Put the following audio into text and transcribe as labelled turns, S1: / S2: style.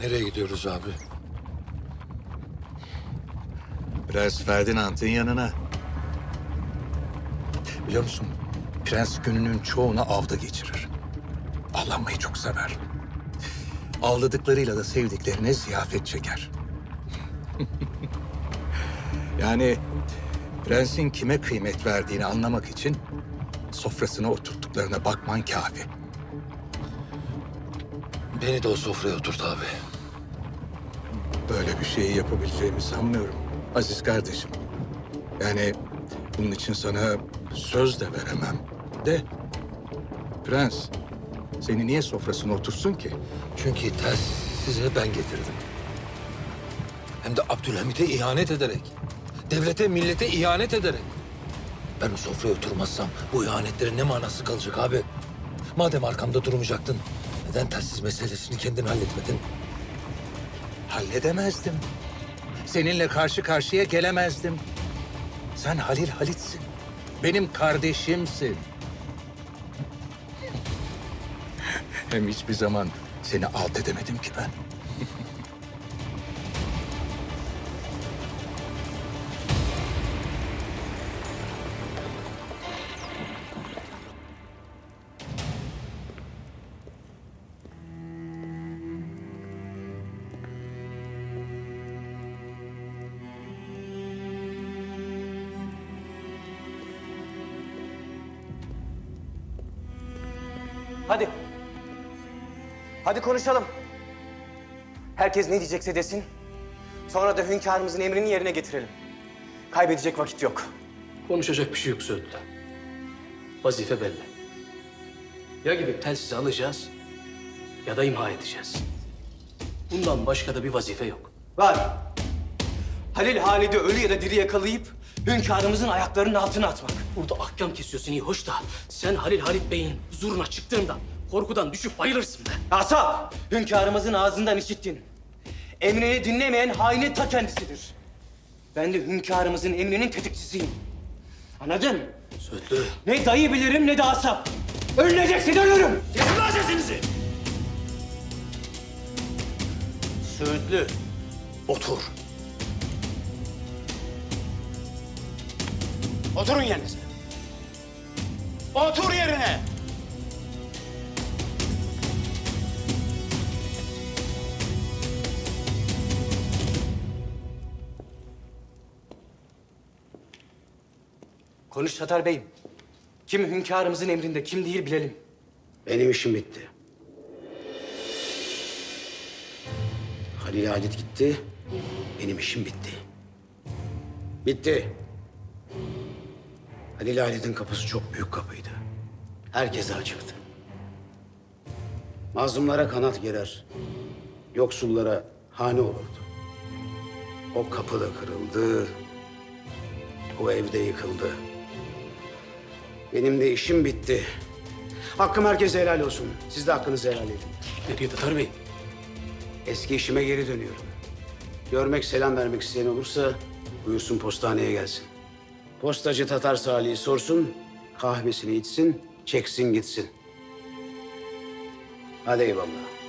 S1: Nereye gidiyoruz abi?
S2: Prens Ferdinand'ın yanına. Biliyor musun? Prens gününün çoğunu avda geçirir. Avlanmayı çok sever. Avladıklarıyla da sevdiklerine ziyafet çeker. yani prensin kime kıymet verdiğini anlamak için sofrasına oturttuklarına bakman kafi.
S1: Beni de o sofraya oturt abi.
S2: Böyle bir şeyi yapabileceğimi sanmıyorum. Aziz kardeşim. Yani bunun için sana söz de veremem. De prens seni niye sofrasına otursun ki?
S1: Çünkü ters size ben getirdim. Hem de Abdülhamit'e ihanet ederek. Devlete, millete ihanet ederek. Ben o sofraya oturmazsam bu ihanetlerin ne manası kalacak abi? Madem arkamda durmayacaktın, neden telsiz meselesini kendin halletmedin?
S2: Halledemezdim. Seninle karşı karşıya gelemezdim. Sen Halil Halit'sin. Benim kardeşimsin. Hem hiçbir zaman seni alt edemedim ki ben.
S3: Hadi. Hadi konuşalım. Herkes ne diyecekse desin. Sonra da hünkârımızın emrini yerine getirelim. Kaybedecek vakit yok.
S4: Konuşacak bir şey yok Söğütlü. Vazife belli. Ya gidip telsizi alacağız ya da imha edeceğiz. Bundan başka da bir vazife yok.
S3: Var. Halil Halid'i ölü ya da diri yakalayıp hünkârımızın ayaklarının altına atmak.
S4: Burada ahkam kesiyorsun iyi hoş da sen Halil Halit Bey'in huzuruna çıktığında korkudan düşüp bayılırsın be.
S3: Asap! Hünkârımızın ağzından işittin. Emrini dinlemeyen hainin ta kendisidir. Ben de hünkârımızın emrinin tetikçisiyim. Anladın?
S4: Söğütlü.
S3: Ne dayı bilirim ne de asap. Ölüneceksin ölürüm.
S4: Kesin lan sesinizi. Söğütlü. Otur.
S5: Oturun yerinize. Otur yerine.
S3: Konuş Tatar Bey'im. Kim hünkârımızın emrinde, kim değil bilelim.
S5: Benim işim bitti. Halil Halit gitti. Benim işim bitti. Bitti. Halil Halit'in kapısı çok büyük kapıydı. Herkese açıktı. Mazlumlara kanat gerer. Yoksullara hane olurdu. O kapı da kırıldı. O evde yıkıldı. Benim de işim bitti. Hakkım herkese helal olsun. Siz de hakkınızı helal edin.
S4: Ne diyor Tatar Bey?
S5: Eski işime geri dönüyorum. Görmek, selam vermek isteyen olursa buyursun postaneye gelsin. Postacı Tatar Salih'i sorsun, kahvesini içsin, çeksin gitsin. Hadi eyvallah.